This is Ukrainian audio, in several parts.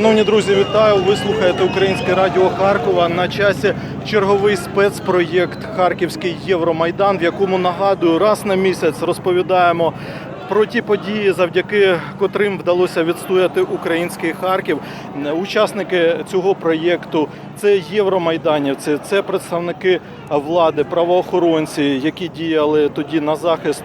Шановні друзі, вітаю! Ви слухаєте Українське радіо Харкова. На часі черговий спецпроєкт Харківський Євромайдан, в якому нагадую, раз на місяць розповідаємо про ті події, завдяки котрим вдалося відстояти український Харків. Учасники цього проєкту це євромайданівці, це представники влади, правоохоронці, які діяли тоді на захист.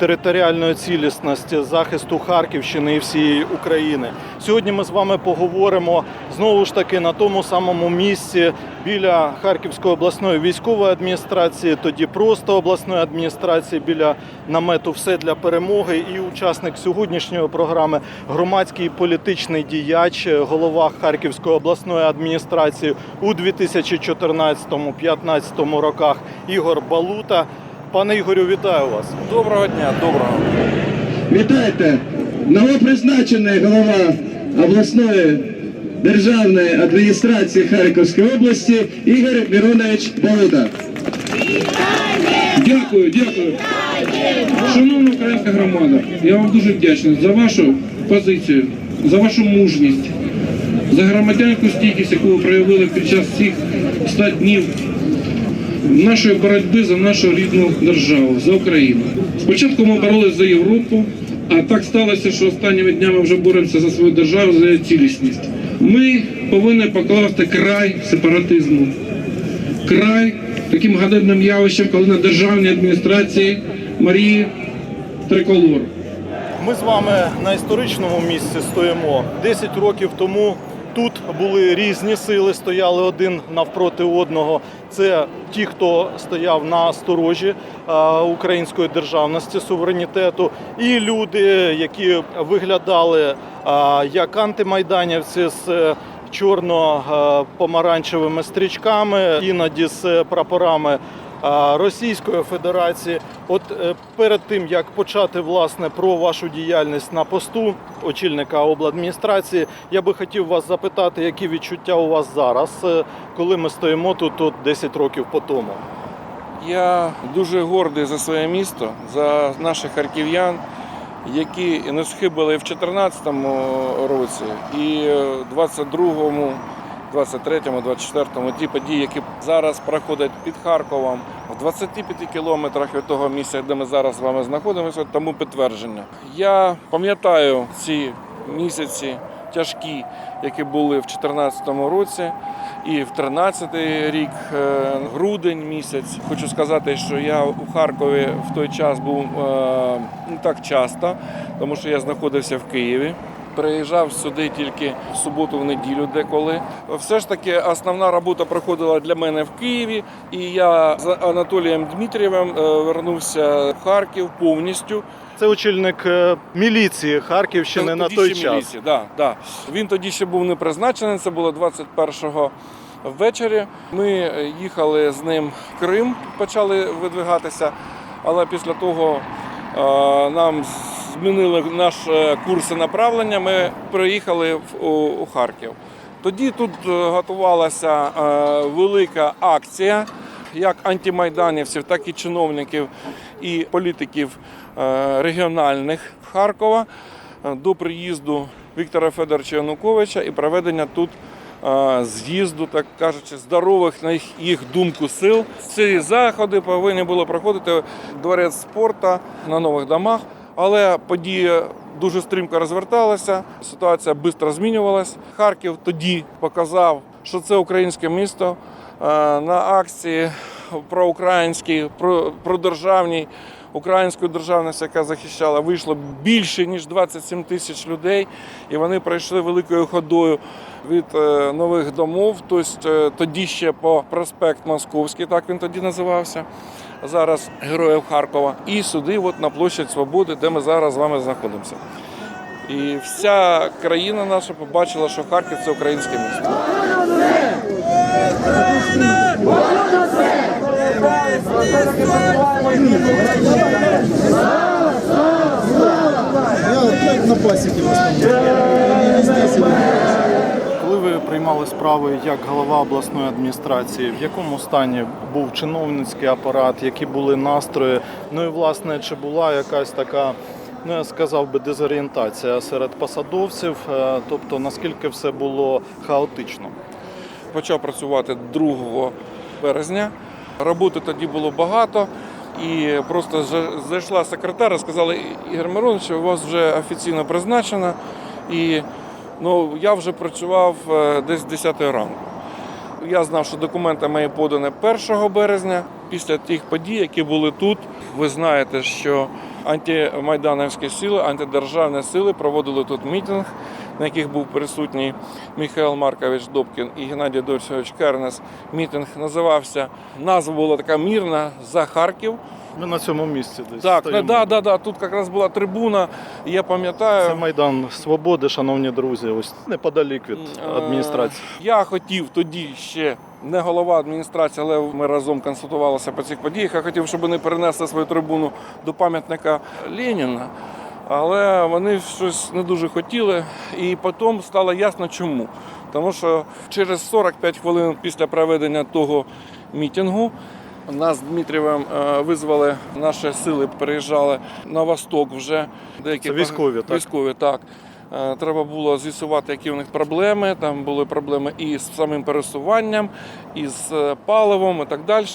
Територіальної цілісності, захисту Харківщини і всієї України. Сьогодні ми з вами поговоримо знову ж таки на тому самому місці біля Харківської обласної військової адміністрації, тоді просто обласної адміністрації біля намету Все для перемоги. І учасник сьогоднішньої програми громадський політичний діяч, голова Харківської обласної адміністрації у 2014-2015 роках Ігор Балута. Пане Ігорю, вітаю вас. Доброго дня, доброго. Вітайте! Новопризначений голова обласної державної адміністрації Харківської області Ігор Миронович Болота. Дякую, дякую. Шановна українська громада, я вам дуже вдячний за вашу позицію, за вашу мужність, за громадянську стійкість, яку ви проявили під час цих 100 днів нашої боротьби за нашу рідну державу, за Україну. Спочатку ми боролися за Європу, а так сталося, що останніми днями вже боремося за свою державу, за її цілісність. Ми повинні покласти край сепаратизму край таким ганебним явищем, коли на державній адміністрації Марії Триколор. Ми з вами на історичному місці стоїмо. 10 років тому тут були різні сили, стояли один навпроти одного. Це ті, хто стояв на сторожі е, української державності, суверенітету, і люди, які виглядали е, як антимайданівці з е, чорно-помаранчевими стрічками, іноді з прапорами Російської Федерації. От е, перед тим як почати власне про вашу діяльність на посту очільника обладміністрації, я би хотів вас запитати, які відчуття у вас зараз, е, коли ми стоїмо тут, тут 10 років по тому. Я дуже гордий за своє місто, за наших харків'ян, які не схибили в 2014 році і в 22-му, 23-му, 24-му ті події, які зараз проходять під Харковом в 25 кілометрах від того місця, де ми зараз з вами знаходимося, тому підтвердження. Я пам'ятаю ці місяці тяжкі, які були в 2014 році. І в 13 рік, е, грудень місяць, хочу сказати, що я у Харкові в той час був не так часто, тому що я знаходився в Києві. Приїжджав сюди тільки в суботу, в неділю, деколи. Все ж таки, основна робота проходила для мене в Києві, і я з Анатолієм Дмитрієвим е, вернувся в Харків повністю. Це очільник е, міліції Харківщини на Тоді той ще час. міліція, Да, да. Він тоді ще був не призначений, це було 21-го ввечері. Ми їхали з ним в Крим, почали видвигатися, але після того е, нам змінили наш е, курс і направлення. Ми приїхали у, Харків. Тоді тут е, готувалася е, велика акція як антимайданівців, так і чиновників і політиків регіональних Харкова до приїзду Віктора Федоровича Януковича і проведення тут з'їзду, так кажучи, здорових на їх думку сил. Ці заходи повинні були проходити дворець спорту на нових домах, але подія дуже стрімко розверталася, ситуація швидко змінювалася. Харків тоді показав, що це українське місто. Е, На акції проукраїнській, про- продержавній українську державність, яка захищала, вийшло більше ніж 27 тисяч людей, і вони пройшли великою ходою від е, нових домов. Тобто е, тоді ще по проспект Московський, так він тоді називався. Зараз героїв Харкова, і сюди, от на площадь Свободи, де ми зараз з вами знаходимося. І вся країна наша побачила, що Харків це українське місто. Коли ви приймали справи як голова обласної адміністрації, в якому стані був чиновницький апарат, які були настрої? Ну і власне, чи була якась така ну я сказав би, дезорієнтація серед посадовців, е, тобто наскільки все було хаотично. Почав працювати 2 березня. Роботи тоді було багато. І просто зайшла секретар сказала, Ігор Миронович, у вас вже офіційно призначено. І ну, я вже працював е, десь з 10 ранку. Я знав, що документи мої подані 1 березня. Після тих подій, які були тут, ви знаєте, що антимайдановські сили, антидержавні сили проводили тут мітинг, на яких був присутній Михайло Маркович Добкін і Геннадій Дольцевич Кернес. Мітинг називався. Назва була така мірна за Харків. Ми на цьому місці десь. Так, стоїмо. да, да, да, тут якраз була трибуна. Я пам'ятаю. Це Майдан Свободи, шановні друзі, ось неподалік від Е, адміністрації. Я хотів тоді ще не голова адміністрації, але ми разом консультувалися по цих подіях. Я хотів, щоб вони перенесли свою трибуну до пам'ятника Леніна. Але вони щось не дуже хотіли, і потім стало ясно чому. Тому що через 45 хвилин після проведення того мітингу нас з Дмитрієвим е, визвали, наші сили переїжджали на восток вже. Деякі Це військові, так? Військові, так. Е, Треба було з'ясувати, які у них проблеми. Там були проблеми і з самим пересуванням, і з е, паливом, і так далі.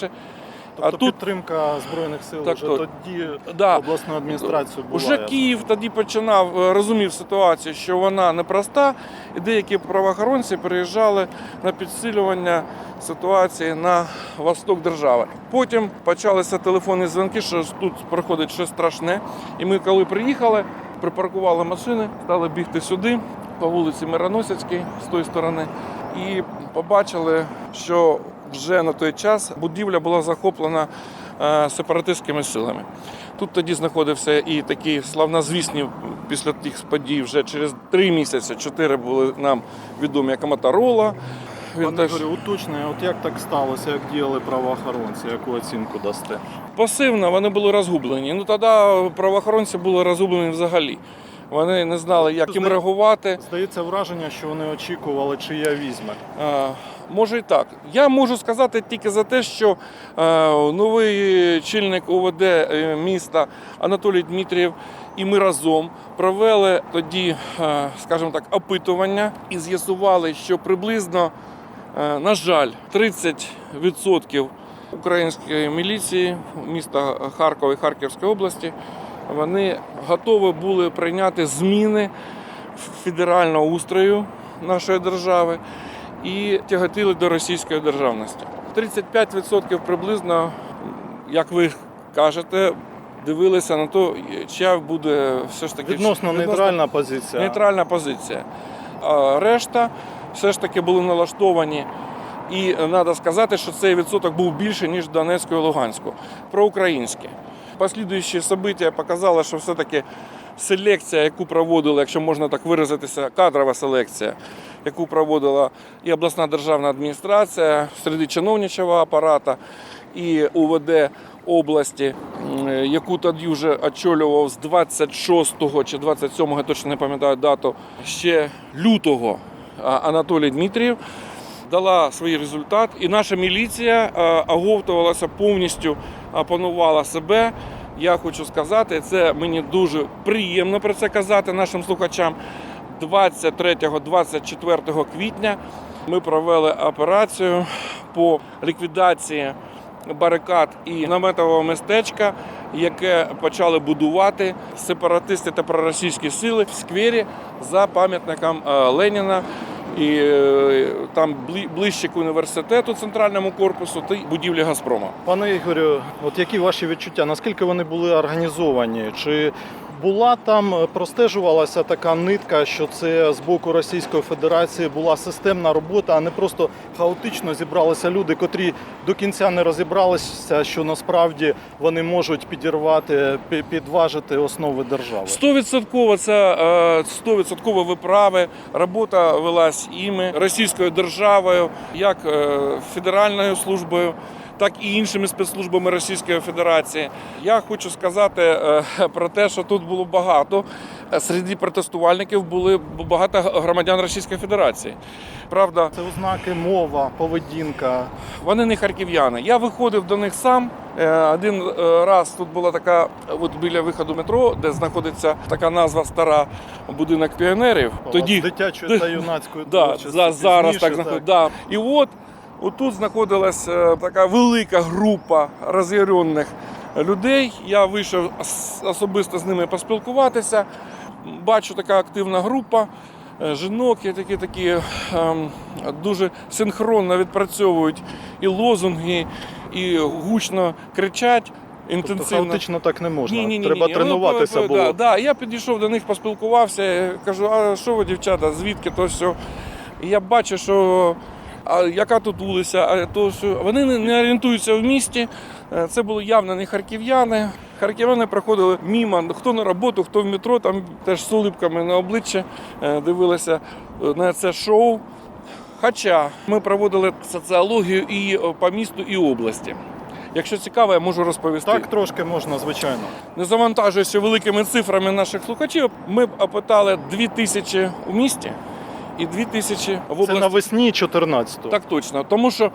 Тобто а тут- підтримка Збройних сил Так, вже то- тоді Да. обласну адміністрацію була. Уже. Київ тоді починав е, розумів ситуацію, що вона непроста, і деякі правоохоронці приїжджали на підсилювання ситуації на восток держави. Потім почалися телефонні дзвінки, що тут проходить щось страшне. І ми, коли приїхали, припаркували машини, стали бігти сюди, по вулиці Мироносицькій з тої сторони, і побачили, що вже на той час будівля була захоплена е, сепаратистськими силами. Тут тоді знаходився і такі славнозвісні після тих подій вже через три місяці, чотири були нам відомі як Моторола. Він Пане теж Ігорю, уточнюю, от як так сталося, як діяли правоохоронці, яку оцінку дасте? пасивно вони були розгублені. Ну тоді правоохоронці були розгублені взагалі. Вони не знали, як їм реагувати. Здається враження, що вони очікували, чи я візьме. Може і так. Я можу сказати тільки за те, що е, новий чільник УВД е, міста Анатолій Дмитрієв і ми разом провели тоді, е, скажімо так, опитування і з'ясували, що приблизно, на жаль, 30% української міліції міста Харкова і Харківської області вони готові були прийняти зміни федерального устрою нашої держави і тяготили до російської державності. 35% приблизно, як ви кажете, дивилися на те, чия буде все ж таки Відносно нейтральна позиція. нейтральна позиція. А решта все ж таки були налаштовані. І треба сказати, що цей відсоток був більше, ніж в Донецьку і Луганську. Проукраїнське. Послідуючі события показали, що все-таки селекція, яку проводили, якщо можна так виразитися, кадрова селекція, яку проводила і обласна державна адміністрація серед чиновничого апарата, і УВД області, яку тоді вже очолював з 26 чи 27, точно не пам'ятаю дату, ще лютого Анатолій Дмитрієв дала свій результат, і наша міліція е, оговтувалася повністю, опанувала себе. Я хочу сказати, це мені дуже приємно про це казати нашим слухачам. 23-24 квітня ми провели операцію по ліквідації барикад і наметового містечка, яке почали будувати сепаратисти та проросійські сили в сквері за пам'ятником е, Леніна. І е, там ближче к університету, центральному корпусу та будівлі Газпрома. Пане Ігорю, от які ваші відчуття? Наскільки вони були організовані? Чи була там е, простежувалася така нитка, що це з боку Російської Федерації була системна робота, а не просто хаотично зібралися люди, котрі до кінця не розібралися, що насправді вони можуть підірвати, підважити основи держави? Стовідсотково це е, стовідсотково виправи. Робота велась іми Російською державою, як е, Федеральною службою так і іншими спецслужбами Російської Федерації. Я хочу сказати е, про те, що тут було багато. Е, Серед протестувальників були багато громадян Російської Федерації. Правда, Це ознаки мова, поведінка. вони не харків'яни. Я виходив до них сам. Е, Один раз тут була така, от біля виходу метро, де знаходиться така назва стара будинок піонерів. Тоді... дитячої та юнацької Да, за, зараз так знаходить. Да. І от отут знаходилась е, така велика група роз'ярених людей. Я вийшов особисто з ними поспілкуватися. Бачу, така активна група. е, Жінок, які такі, ем, дуже синхронно відпрацьовують і лозунги, і гучно кричать. Тобто Інтенсивно. хаотично так не можна. Ні, ні, ні, Треба ні. тренуватися Ну, було. Да, да. Я підійшов до них, поспілкувався, кажу, а що ви, дівчата, звідки то все? І я бачу, що а яка тут вулиця, а то що вони не, орієнтуються в місті. Е, Це були явно не харків'яни. Харків'яни проходили мімо, хто на роботу, хто в метро, там теж з улипками на обличчя е, дивилися е, на це шоу. Хоча ми проводили соціологію і по місту, і області. Якщо цікаво, я можу розповісти. Так трошки можна, звичайно. Не завантажуючи великими цифрами наших слухачів, ми опитали 2 тисячі у місті і 2 тисячі в Це навесні 14-го. Так точно. Тому що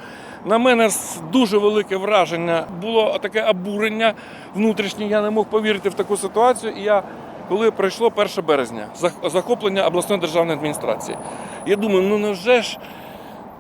на мене дуже велике враження, було таке обурення внутрішнє. Я не мог повірити в таку ситуацію. І я, коли пройшло 1 березня, захоплення обласної державної адміністрації, я думаю, ну невже ж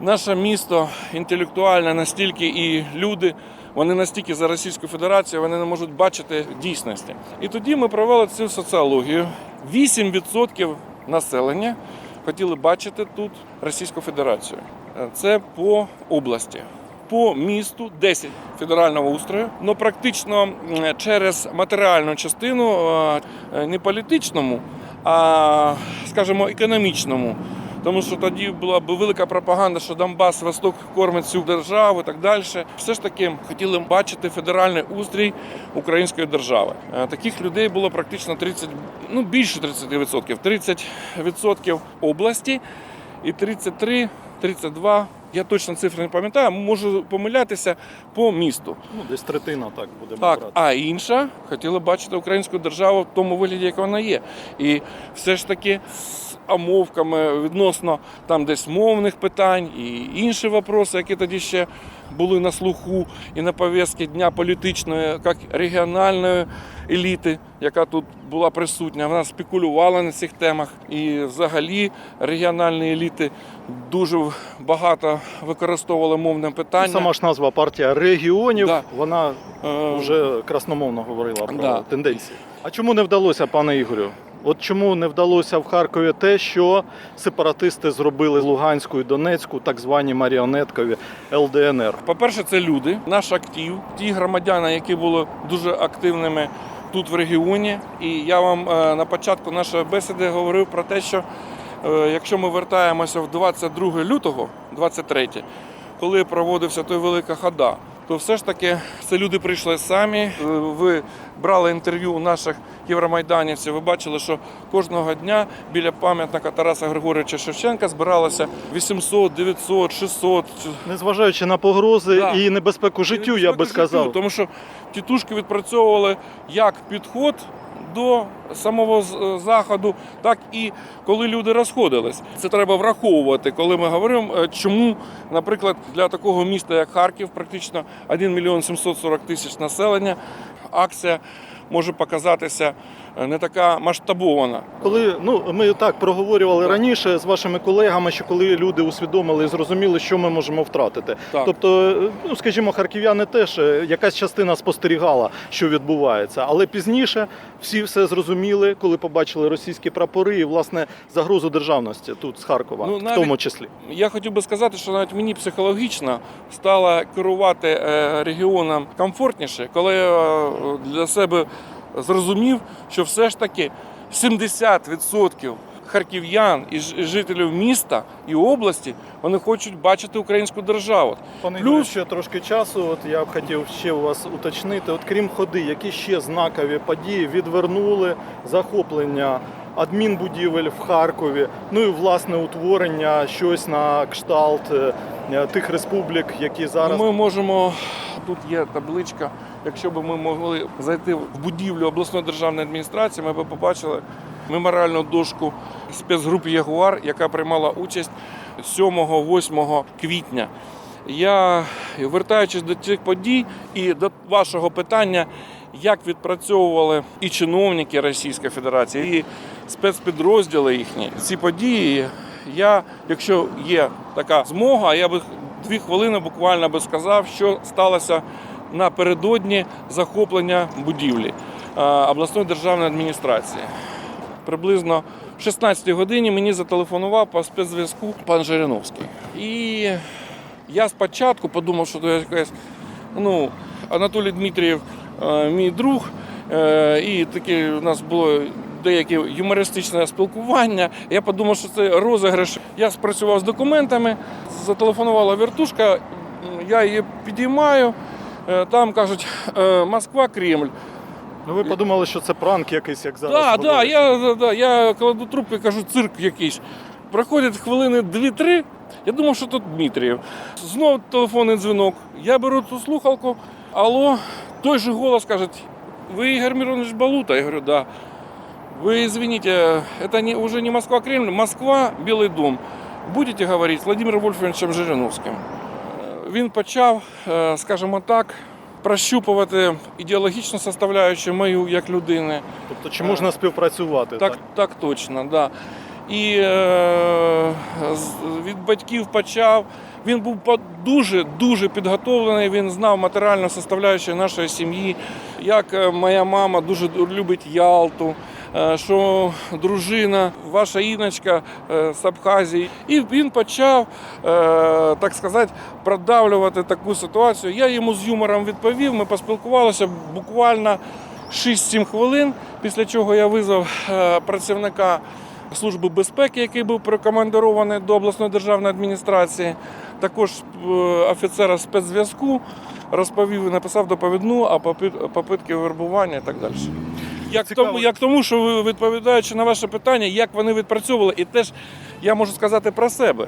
наше місто інтелектуальне настільки і люди. Вони настільки за Російську Федерацію, вони не можуть бачити дійсності. І тоді ми провели цю соціологію. 8% населення хотіли бачити тут Російську Федерацію. Е, Це по області. По місту 10 федерального устрою, але практично через матеріальну частину, е, е, не політичному, а скажімо, економічному. Тому що тоді була б велика пропаганда, що Донбас, Восток кормить цю державу і так далі. Все ж таки хотіли бачити федеральний устрій української держави. Е, Таких людей було практично 30, ну більше 30%. 30% області і 33, 32, я точно цифри не пам'ятаю, можу помилятися по місту. Ну, десь третина так будемо Так, брати. а інша хотіла бачити українську державу в тому вигляді, як вона є. І все ж таки з омовками відносно там десь мовних питань і інші вопроси, які тоді ще були на слуху і на пов'язці дня політичної, як регіональної еліти, яка тут була присутня. Вона спекулювала на цих темах. І взагалі регіональні еліти дуже багато використовували мовне питання. Сама ж назва партія регіонів, Да. вона Е, вже красномовно говорила про Да. тенденції. А чому не вдалося, пане Ігорю? От чому не вдалося в Харкові те, що сепаратисти зробили Луганську і Донецьку, так звані маріонеткові ЛДНР? По-перше, це люди, наш актив, ті громадяни, які були дуже активними тут в регіоні. І я вам е, на початку нашої бесіди говорив про те, що е, якщо ми вертаємося в 22 лютого, 23, коли проводився той велика хода, то все ж таки це люди прийшли самі. Е, Ви брали інтерв'ю у наших євромайданівців. Ви бачили, що кожного дня біля пам'ятника Тараса Григоровича Шевченка збиралося 800, 900, 600, Незважаючи на погрози Да. і небезпеку життю, я би сказав. Тому що тітушки відпрацьовували як підход до самого заходу, так і коли люди розходились. Це треба враховувати, коли ми говоримо, е, чому, наприклад, для такого міста, як Харків, практично 1 мільйон 740 тисяч населення, акція може показатися е, не така масштабована. Коли ну ми так проговорювали раніше з вашими колегами, що коли люди усвідомили і зрозуміли, що ми можемо втратити. Так. Тобто, е, ну скажімо, харків'яни теж е, якась частина спостерігала, що відбувається, але пізніше всі все зрозуміли, коли побачили російські прапори і власне загрозу державності тут з Харкова, Ну, в тому числі. Я хотів би сказати, що навіть мені психологічно стало керувати е, регіоном комфортніше, коли е, для себе зрозумів, що все ж таки 70% харків'ян і жителів міста і області вони хочуть бачити українську державу. Пане Плюс- ще трошки часу. От я б хотів ще у вас уточнити. От крім ходи, які ще знакові події відвернули захоплення адмінбудівель в Харкові, ну і власне утворення щось на кшталт е, тих республік, які зараз Ми можемо тут є табличка. Якщо б ми могли зайти в будівлю обласної державної адміністрації, ми б побачили меморіальну дошку спецгрупи Ягуар, яка приймала участь 7-8 квітня. Я вертаючись до цих подій і до вашого питання, як відпрацьовували і чиновники Російської Федерації, і спецпідрозділи їхні ці події. Я, якщо є така змога, я би дві хвилини буквально би сказав, що сталося напередодні захоплення будівлі е, обласної державної адміністрації. Приблизно в 16 годині мені зателефонував по спецзв'язку пан Жириновський. І я спочатку подумав, що це якась ну, Анатолій Дмитрієв, е, мій друг, е, і таке у нас було деяке юмористичне спілкування. Я подумав, що це розіграш. Я спрацював з документами, зателефонувала вертушка, я її підіймаю. е, Там кажуть е, Москва, Кремль. ну ви подумали, що це пранк якийсь, як зараз. Так, да, говорять. я, да, да, я кладу трубку і кажу, цирк якийсь. Проходять хвилини 2-3. Я думав, що тут Дмитрієв. Знову телефонний дзвінок. Я беру ту слухалку. Алло, той же голос каже, ви Ігор Миронович Балута? Я говорю, да. Вы извините, это не, уже не Москва, Кремль, Москва, Белый дом. Будете говорить з Владимиром Вольфовичем Жириновським. Е, Він почав, е, скажімо так, прощупувати ідеологічну составляючу мою як людини. Тобто, чи можна співпрацювати? Так, так точно, да. І е, від батьків почав. Він був дуже дуже підготовлений. Він знав матеріальну составляючу нашої сім'ї. Як е, моя мама дуже любить Ялту. Е, Що дружина, ваша іночка е, з Абхазії, і він почав, е, так сказати, продавлювати таку ситуацію. Я йому з юмором відповів. Ми поспілкувалися буквально 6-7 хвилин, після чого я визвав працівника Служби безпеки, який був прикомандирований до обласної державної адміністрації, також офіцера спецзв'язку розповів і написав доповідну, а попитки вербування і так далі. Як Цікаво. тому, як тому, що ви відповідаючи на ваше питання, як вони відпрацьовували, і теж я можу сказати про себе.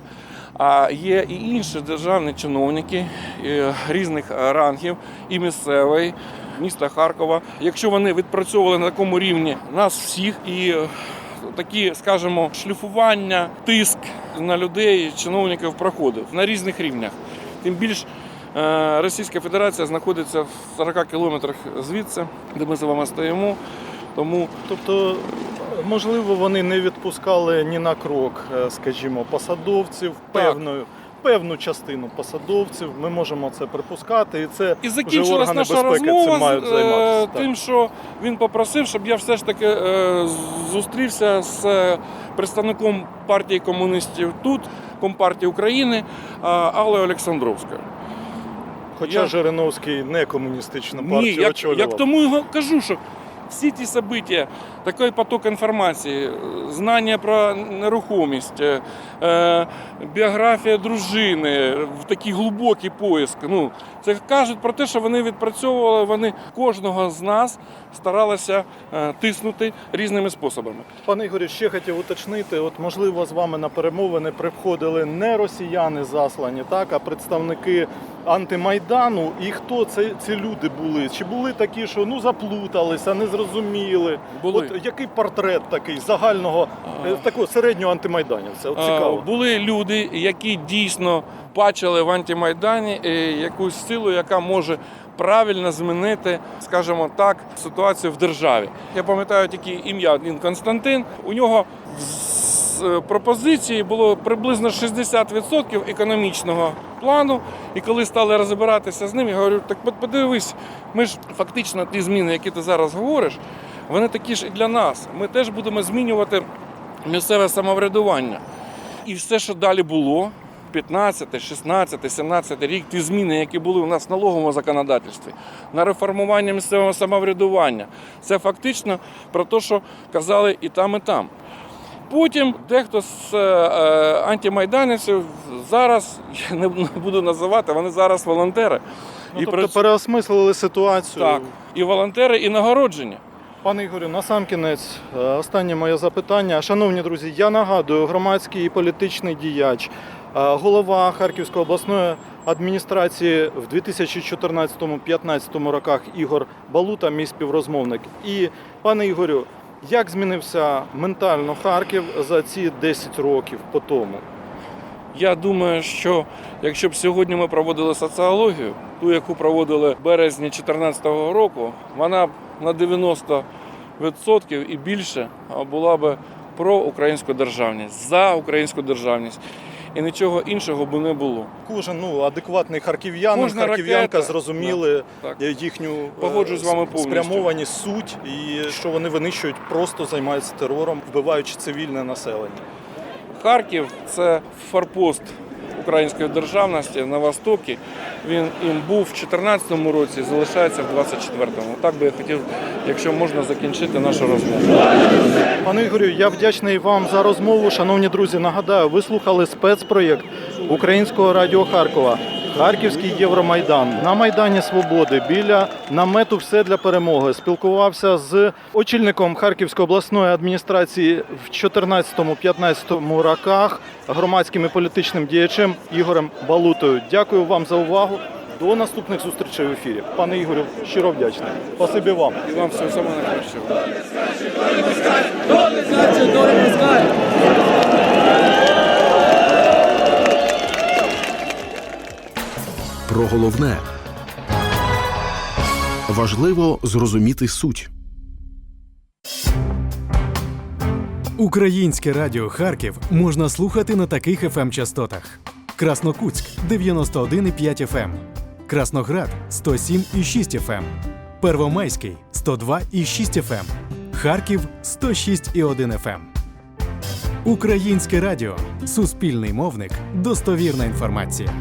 А є і інші державні чиновники е, різних рангів, і місцевий, міста Харкова. Якщо вони відпрацьовували на такому рівні нас всіх і е, такі, скажімо, шліфування, тиск на людей, чиновників проходив на різних рівнях. Тим більш е, Російська Федерація знаходиться в 40 кілометрах звідси, де ми з вами стоїмо. Тому Тобто, можливо, вони не відпускали ні на крок, е, скажімо, посадовців, певною. Певну частину посадовців ми можемо це припускати, і це І вже закінчилась органи наша безпеки розмова цим мають е, займатися. Так. тим, що він попросив, щоб я все ж таки е, зустрівся з представником партії комуністів тут, Компартії України, е, Аллою Олександровською. Хоча я- Жириновський не комуністична Ні, партія як, очолював. як тому і кажу, що всі ті события, такий поток інформації, знання про нерухомість, е, е, біографія дружини, такий глибокий поиск. Ну, це кажуть про те, що вони відпрацьовували, вони кожного з нас старалися е, тиснути різними способами. Пане Ігорю, ще хотів уточнити, от можливо з вами на перемовини приходили не росіяни заслані, так, а представники антимайдану. І хто це ці люди були? Чи були такі, що ну заплуталися, не зрозуміли? Були. От який портрет такий загального а... такого середнього антимайданівця? От цікаво. А, Були люди, які дійсно бачили в антимайдані е, якусь силу, яка може правильно змінити, скажімо так, ситуацію в державі. Я пам'ятаю тільки ім'я Константин. У нього з е, пропозиції було приблизно 60% економічного плану. І коли стали розбиратися з ним, я говорю, так подивись, ми ж фактично ті зміни, які ти зараз говориш, вони такі ж і для нас. Ми теж будемо змінювати місцеве самоврядування. І все, що далі було, 15, 16, 17 рік, ті зміни, які були у нас в налоговому законодавстві, на реформування місцевого самоврядування, це фактично про те, що казали і там, і там. Потім дехто з е, е, антимайданівців зараз я не буду називати, вони зараз волонтери. Ну, і тобто працю- переосмислили ситуацію. так, і волонтери, і нагородження. Пане Ігорю, насамкінець, е, останнє моє запитання. Шановні друзі, я нагадую, громадський і політичний діяч, голова Харківської обласної адміністрації в 2014-2015 роках Ігор Балута, мій співрозмовник. І пане Ігорю, як змінився ментально Харків за ці 10 років по тому? Я думаю, що якщо б сьогодні ми проводили соціологію, ту, яку проводили в березні 2014 року, вона б на 90% і більше була б про українську державність, за українську державність. І нічого іншого би не було. Кожен ну, адекватний харків'янин, харків'янка зрозуміли Так. е, їхню погоджу з вами спрямованість, суть, і що вони винищують, просто займаються терором, вбиваючи цивільне населення. Харків це форпост української державності на Востокі. Він їм був в 2014 році, залишається в 2024-му. Так би я хотів, якщо можна, закінчити нашу розмову. Пане Ігорю, я вдячний вам за розмову. Шановні друзі, нагадаю, ви слухали спецпроєкт Українського радіо Харкова. Харківський Євромайдан на Майдані Свободи біля намету Все для перемоги спілкувався з очільником Харківської обласної адміністрації в 2014-2015 роках, громадським і політичним діячем Ігорем Балутою. Дякую вам за увагу. До наступних зустрічей в ефірі. Пане Ігорю, щиро вдячний. Спасибі вам. І вам всього самого найкращого. Головне важливо зрозуміти суть. Українське радіо Харків можна слухати на таких fm частотах: Краснокутськ 91,5 FM, Красноград 107,6 FM, Первомайський 102,6 FM, Харків 106,1 FM. Українське радіо Суспільний мовник. Достовірна інформація.